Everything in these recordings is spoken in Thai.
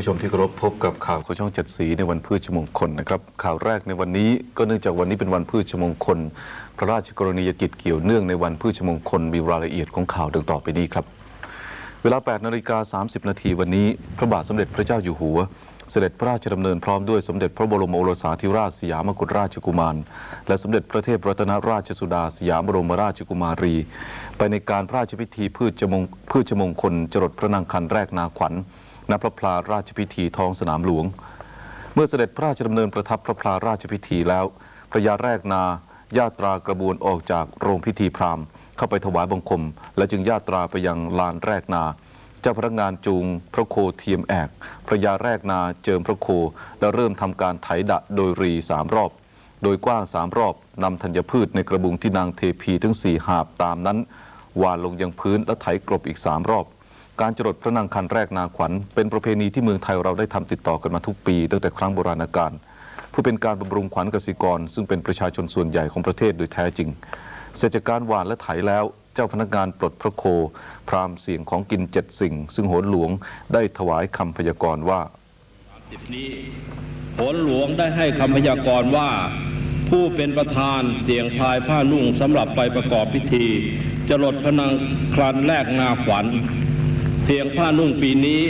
ผู้ชมที่เคารพพบกับข่าวของช่องเจ็ดสีในวันพืชมงคลนะครับ ข่าวแรกในวันนี้ก็เนื่องจากวันนี้เป็นวันพืชมงคล พระราชกรณียกิจเกี่ยวเนื่องในวันพืชมงคลมีรายละเอียดของข่าวดังต่อไปนี้ครับ เวลา8นาฬิกา30 นาทีวันนี้ พระบาทสมเด็จพระเจ้าอยู่หัว เสด็จพระราชดำเนินพร้อมด้วยสมเด็จพระบรมโอรสาธิราชสยามกุฎราชกุมาร และสมเด็จพระเทพรัตนราชสุดาสยามบรมราชกุมารี ไปในการพระราชพิธีพืชมงพืชมงคลจรดพระนางคันแรกนาขวัญ ณพระพลาราชพิธีท้องสนามหลวง เมื่อเสด็จพระราชดำเนินประทับพระพลาราชพิธีแล้ว พระยาแรกนาญาตรากระบวนออกจากโรงพิธีพราหมณ์ เข้าไปถวายบังคม และจึงญาตราไปยังลานแรกนา เจ้าพนักงานจูง พระโคเทียมแอก พระยาแรกนาเจิมพระโค และเริ่มทำการไถดะโดยรีสามรอบ โดยกว้างสามรอบนำธัญพืชในกระบุงที่นางเทพีทั้งสี่หาบตามนั้นวานลงยังพื้นและไถกรบอีกสามรอบ การจรดพระนางคันแรกนาขวัญ เป็นประเพณีที่เมืองไทยเราได้ทำติดต่อกันมาทุกปี ตั้งแต่ครั้งโบราณกาลเพื่อเป็นการบำรุงขวัญกษตรกร ซึ่งเป็นประชาชนส่วนใหญ่ของประเทศโดยแท้จริง เสร็จจากการหวานและไถแล้ว เจ้าพนักงานปลดพระโค พรามเสียงของกินเจ็ดสิ่ง ซึ่งโหนหลวงได้ถวายคำพยากรณ์ว่าสิบนี้โหนหลวงได้ให้คำพยากรณ์ว่า ผู้เป็นประธานเสียงทายผ้านุ่งสำหรับไปประกอบพิธีจรดพระนางครันแรกนาขวัญ สียงผ้านุ่งปีนี้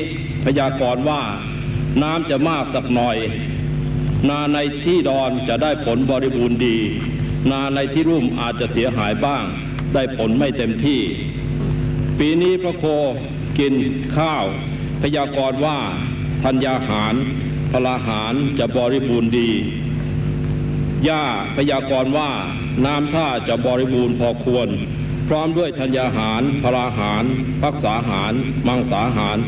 พยากรณ์ว่าน้ำจะมากสักหน่อย นาในที่ดอนจะได้ผลบริบูรณ์ดี นาในที่รุ่มอาจจะเสียหายบ้าง ได้ผลไม่เต็มที่ ปีนี้พระโคกินข้าว พยากรณ์ว่าธัญญาหารพลาหารจะบริบูรณ์ดีหญ้าพยากรณ์ว่าน้ำท่าจะบริบูรณ์พอควร พร้อมด้วยธัญญาหารพลาหาร พักษาหาร มังสาหาร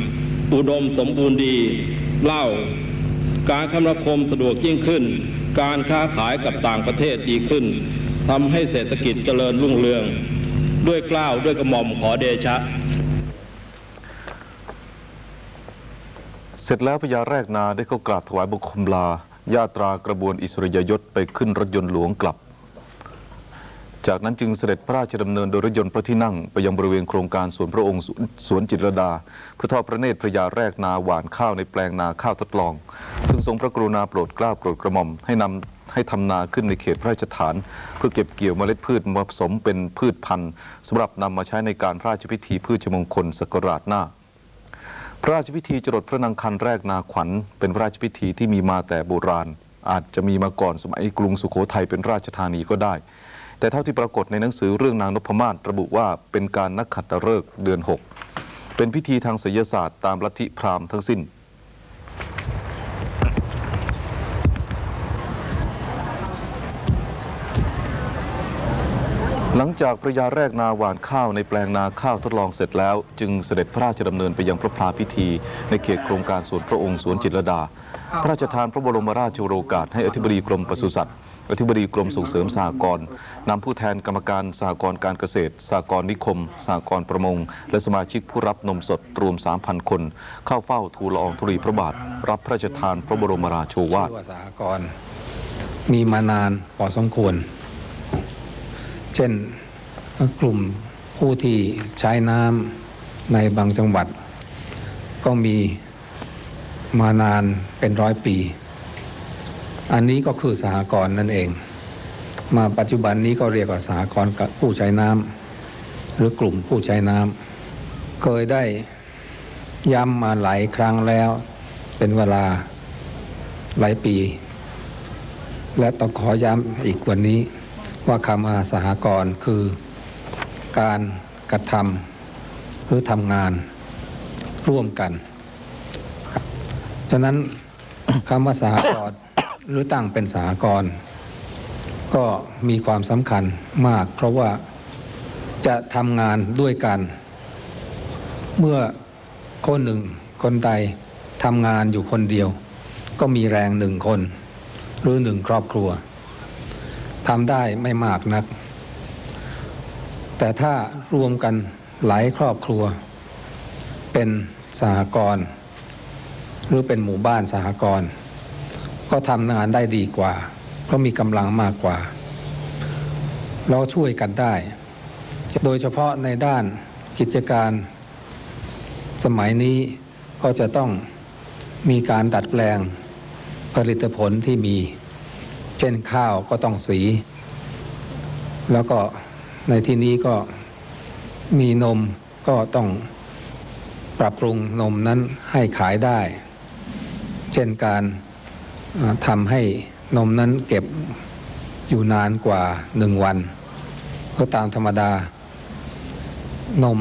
อุดมสมบูรณ์ดีเล้าการคมนาคมสะดวกยิ่งขึ้น การค้าขายกับต่างประเทศดีขึ้นทำให้เศรษฐกิจเจริญรุ่งเรือง ด้วยกล้าวด้วยกระหม่อมขอเดชะ เสร็จแล้วพญาแรกนาได้เข้ากราบถวายบังคมลาญาตรากระบวนอิสริยยศไปขึ้นรถยนต์หลวงกลับ จากนั้นจึงเสด็จพระราชดำเนินโดยรถยนต์พระที่นั่งไปยังบริเวณโครงการสวนพระองค์สวนจิตรดา เพื่อทอดพระเนตรพระยาแรกนาหวานข้าวในแปลงนาข้าวทดลอง ซึ่งทรงพระกรุณาโปรดเกล้าโปรดกระหม่อมให้นำให้ทำนาขึ้นในเขตพระราชฐาน เพื่อเก็บเกี่ยวเมล็ดพืชมาผสมเป็นพืชพันธุ์สำหรับนำมาใช้ในการพระราชพิธีพืชมงคลศักราชหน้าพระราชพิธีจรดพระนางคันแรกนาขวัญ เป็นพระราชพิธีที่มีมาแต่โบราณ อาจจะมีมาก่อนสมัยกรุงสุโขทัยเป็นราชธานีก็ได้ แต่เท่าที่ปรากฏในหนังสือเรื่องนางนพมาศระบุว่าเป็นการนักขัตฤกษ์เดือน 6 เป็นพิธีทางศิลศาสตร์ตามลัทธิพราหมณ์ทั้งสิ้น หลังจากพระยาแรกนาหวานข้าวในแปลงนาข้าวทดลองเสร็จแล้ว จึงเสด็จพระราชดำเนินไปยังพระพลาพิธี ในเขตโครงการสวนพระองค์สวนจิตรลดา พระราชทานพระบรมราชโองการให้อธิบดีกรมปศุสัตว์ อธิบดีกรมส่งเสริมสหกรณ์นำผู้แทนกรรมการสหกรณ์การเกษตรสหกรณ์นิคมสหกรณ์ประมง และสมาชิกผู้รับนมสดรวม 3,000 คน เข้าเฝ้าทูลละอองธุลีพระบาท รับพระราชทานพระบรมราโชวาทชื่อว่าสหกรณ์มีมานานพอสมควร เช่นกลุ่มผู้ที่ใช้น้ำในบางจังหวัด ก็มีมานานเป็นร้อยปี อันนี้ก็คือสหกรณ์นั่นเอง มาปัจจุบันนี้ก็เรียกว่าสหกรณ์ผู้ใช้น้ำหรือกลุ่มผู้ใช้น้ำเคยได้ย้ำมาหลายครั้งแล้ว เป็นเวลาหลายปี และต้องขอย้ำอีกวันนี้ ว่าคำอาสหกรณ์คือการกระทำหรือทำงานร่วมกัน ฉะนั้นคำว่าสหกรณ์ หรือตั้งเป็นสหกรณ์ก็มีความสำคัญมาก เพราะว่าจะทำงานด้วยกัน เมื่อคนหนึ่งคนใดทำงานอยู่คนเดียว ก็มีแรงหนึ่งคน หรือหนึ่งครอบครัวทำได้ไม่มากนัก แต่ถ้ารวมกันหลายครอบครัว เป็นสหกรณ์หรือเป็นหมู่บ้านสหกรณ์ ก็ทำงานได้ดีกว่า เพราะมีกำลังมากกว่า เราช่วยกันได้ โดยเฉพาะในด้านกิจการสมัยนี้ก็จะต้องมีการดัดแปลงผลิตผลที่มี เช่นข้าวก็ต้องสี แล้วก็ในที่นี้ก็มีนมก็ต้องปรับปรุงนมนั้นให้ขายได้ เช่นการ ทำให้นมนั้นเก็บอยู่นานกว่าหนึ่งวัน ก็ตามธรรมดานม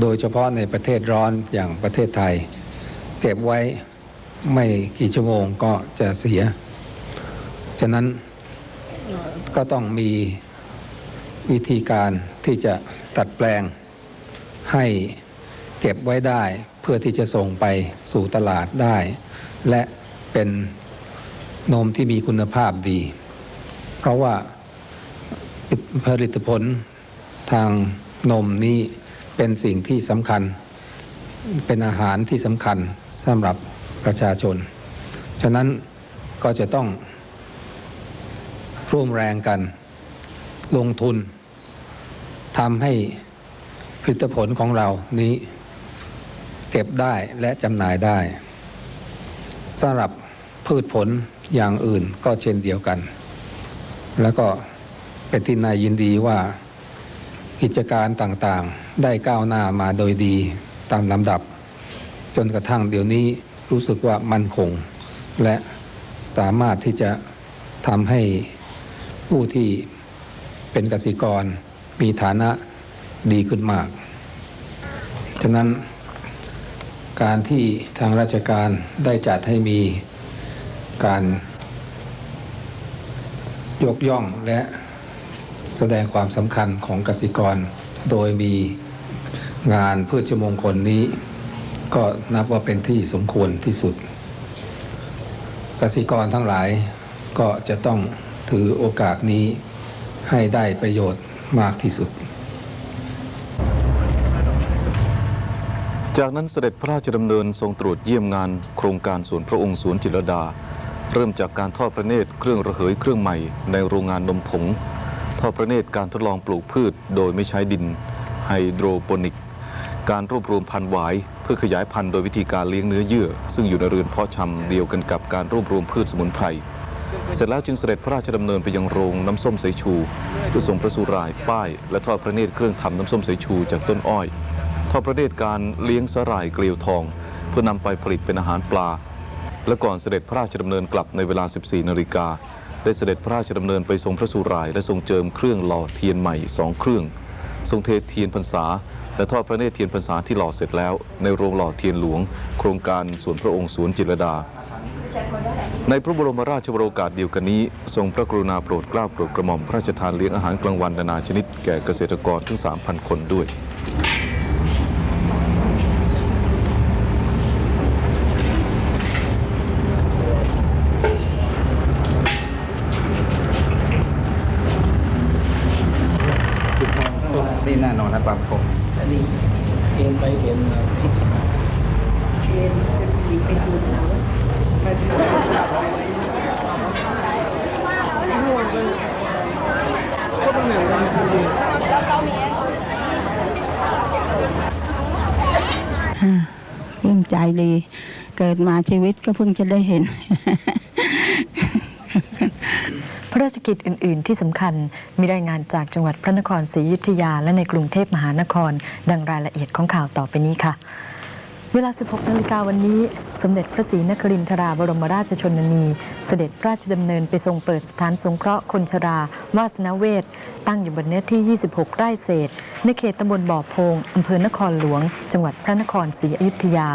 โดยเฉพาะในประเทศร้อนอย่างประเทศไทย เก็บไว้ไม่กี่ชั่วโมงก็จะเสีย ฉะนั้นก็ต้องมีวิธีการที่จะตัดแปลงให้เก็บไว้ได้ เพื่อที่จะส่งไปสู่ตลาดได้ และเป็น นมที่มีคุณภาพดี เพราะว่าผลิตผลทางนมนี้เป็นสิ่งที่สำคัญ เป็นอาหารที่สำคัญสำหรับประชาชน ฉะนั้นก็จะต้องร่วมแรงกัน ลงทุนทำให้ผลิตผลของเรานี้เก็บได้และจำหน่ายได้สำหรับพืชผล อย่างอื่นก็เช่นเดียวกัน แล้วก็เป็นที่น่ายินดีว่ากิจการต่างๆ ได้ก้าวหน้ามาโดยดีตามลำดับ จนกระทั่งเดี๋ยวนี้รู้สึกว่ามั่นคง และสามารถที่จะทำให้ผู้ที่เป็นเกษตรกรมีฐานะดีขึ้นมาก ฉะนั้นการที่ทางราชการได้จัดให้มี การยกย่องและแสดงความสำคัญของกสิกร โดยมีงานพืชมงคลนี้ ก็นับว่าเป็นที่สมควรที่สุด กสิกรทั้งหลายก็จะต้องถือโอกาสนี้ให้ได้ประโยชน์มากที่สุด จากนั้นเสด็จพระราชดำเนินทรงตรวจเยี่ยมงานโครงการสวนพระองค์สวนจิรดา เริ่มจากการทอดพระเนตรเครื่องระเหยเครื่องใหม่ในโรงงานนมผง ทอดพระเนตรการทดลองปลูกพืชโดยไม่ใช้ดินไฮโดรโปนิก การรวบรวมพันธุ์หวายเพื่อขยายพันธุ์โดยวิธีการเลี้ยงเนื้อเยื่อ ซึ่งอยู่ในเรือนเพาะชำเดียวกันกับการรวบรวมพืชสมุนไพรเสร็จแล้วจึงเสด็จพระราชดำเนินไปยังโรงน้ำส้มสายชูเพื่อส่งพระสุรายป้าย และทอดพระเนตรเครื่องทำน้ำส้มสายชูจากต้นอ้อย ทอดพระเนตรการเลี้ยงสาหร่ายเกลียวทอง เพื่อนำไปผลิตเป็นอาหารปลา และก่อนเสด็จพระราชดำเนินกลับในเวลา 14 นาฬิกา ได้เสด็จพระราชดำเนินไปทรงพระสุราย และทรงเจิมเครื่องหล่อเทียนใหม่สองเครื่อง ทรงเทเทียนพรรษา และทอดพระเนตรเทียนพรรษาที่หล่อเสร็จแล้ว ในโรงหล่อเทียนหลวง โครงการสวนพระองค์สวนจิตรดา ในพระบรมราชวโรกาสเดียวกันนี้ ทรงพระกรุณาโปรดเกล้าโปรดกระหม่อมพระราชทานเลี้ยงอาหารกลางวันนานาชนิดแก่เกษตรกรถึง3,000 คนด้วย นี่แน่นอนนะบางคง เอ็นไปเอ็นมา เรียนจะมีไปดูเขาไปดู ปลื้มใจ ดี เกิดมาชีวิตก็เพิ่งจะได้เห็น พระราชกิจอื่น ๆ ที่สำคัญมีรายงานจากจังหวัดพระนครศรีอยุธยาและในกรุงเทพมหานคร ดังรายละเอียดของข่าวต่อไปนี้ค่ะ เวลา 16 นาฬิกาวันนี้ สมเด็จพระศรีนครินทราบรมราชชนนี เสด็จพระราชดำเนินไปทรงเปิดสถานสงเคราะห์คนชรา วาสนาเวศตั้งอยู่บนเนื้อที่ 26 ไร่เศษ ในเขตตำบลบ่อโพงอำเภอนครหลวง จังหวัดพระนครศรีอยุธยา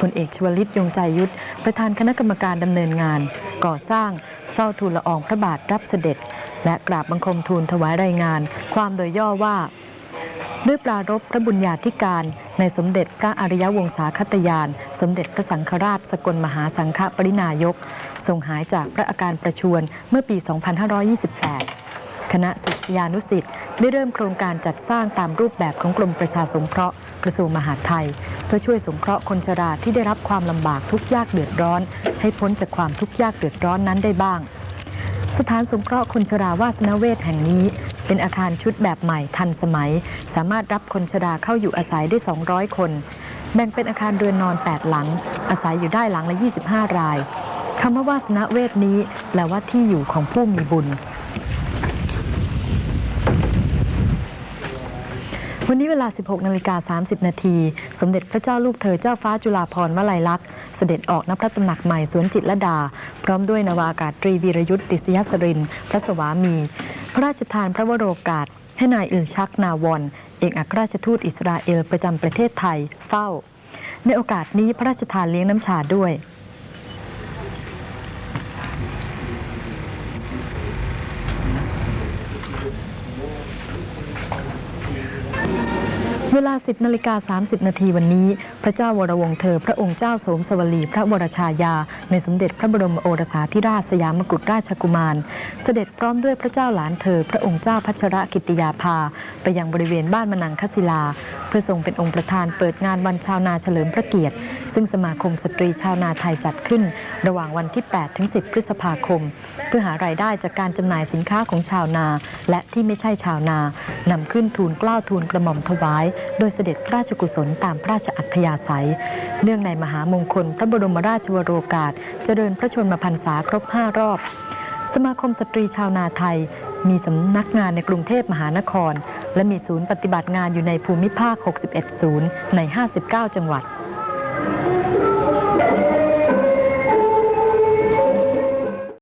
พลเอกชวลิตยงใจยุทธประธานคณะกรรมการดำเนินงาน ก่อสร้างเฝ้าทูลละอองพระบาทรับเสด็จ และกราบบังคมทูลถวายรายงาน ความโดยย่อว่า ด้วยปรารภพระบุญญาธิการ ในสมเด็จพระอริยวงศาคตยาน สมเด็จพระสังฆราชสกลมหาสังฆปรินายก ทรงหายจากพระอาการประชวรเมื่อปี 2528คณะศิษยานุสิษย์ได้เริ่มโครงการจัดสร้างตามรูปแบบของกรมประชาสงเคราะห์ กระทรวงมหาดไทย เพื่อช่วยสงเคราะห์คนชราที่ได้รับความลำบากทุกข์ยากเดือดร้อน ให้พ้นจากความทุกข์ยากเดือดร้อนนั้นได้บ้าง สถานสงเคราะห์คนชราวาสนเวทแห่งนี้ เป็นอาคารชุดแบบใหม่ทันสมัย สามารถรับคนชราเข้าอยู่อาศัยได้ 200 คน แบ่งเป็นอาคารเรือนนอน 8 หลัง อาศัยอยู่ได้หลังละ 25 รายคำว่าวาสนาเวทนี้แปลว่าที่อยู่ของผู้มีบุญ วันนี้เวลา 16นาฬิกา30 นาที สมเด็จพระเจ้าลูกเธอเจ้าฟ้าจุฬาภรณ์วลัยลักษณ์เสด็จออกณพระตำหนักใหม่สวนจิตรดา พร้อมด้วยนาวาอากาศตรีวีรยุทธ์ดิษยสริน พระสวามี พระราชทานพระวโรกาส ให้นายอิลชักนาวอนเอกอัครราชทูตอิสราเอลประจำประเทศไทยเฝ้า ในโอกาสนี้พระราชทานเลี้ยงน้ำชาด้วย เวลา 10นาฬิกา30 นาทีวันนี้ ระเจ้าวรวงเธอ พระองค์เจ้าโสมสวลีพระวรชายา ในสมเด็จพระบรมโอรสาธิราชสยามกุฎราชกุมาร เสด็จพร้อมด้วยพระเจ้าหลานเธอ พระองค์เจ้าพัชรกิติยาภา ไปยังบริเวณบ้านมนังคศิลา เพื่อทรงเป็นองค์ประธานเปิดงานวันชาวนาเฉลิมพระเกียรติ ซึ่งสมาคมสตรีชาวนาไทยจัดขึ้น ระหว่างวันที่ 8 ถึง 10 พฤษภาคม เพื่อหารายได้จากการจำหน่ายสินค้าของชาวนา และที่ไม่ใช่ชาวนานำขึ้นทูลกล้าวทูลกระหม่อมถวาย โดยเสด็จพระราชกุศลตามพระราชอัธยาศัย เนื่องในมหามงคล พระบรมราชวโรกาส เจริญพระชนมพรรษาครบ5รอบ สมาคมสตรีชาวนาไทย มีสำนักงานในกรุงเทพมหานคร และมีศูนย์ปฏิบัติงานอยู่ในภูมิภาค 61 ศูนย์ใน 59 จังหวัด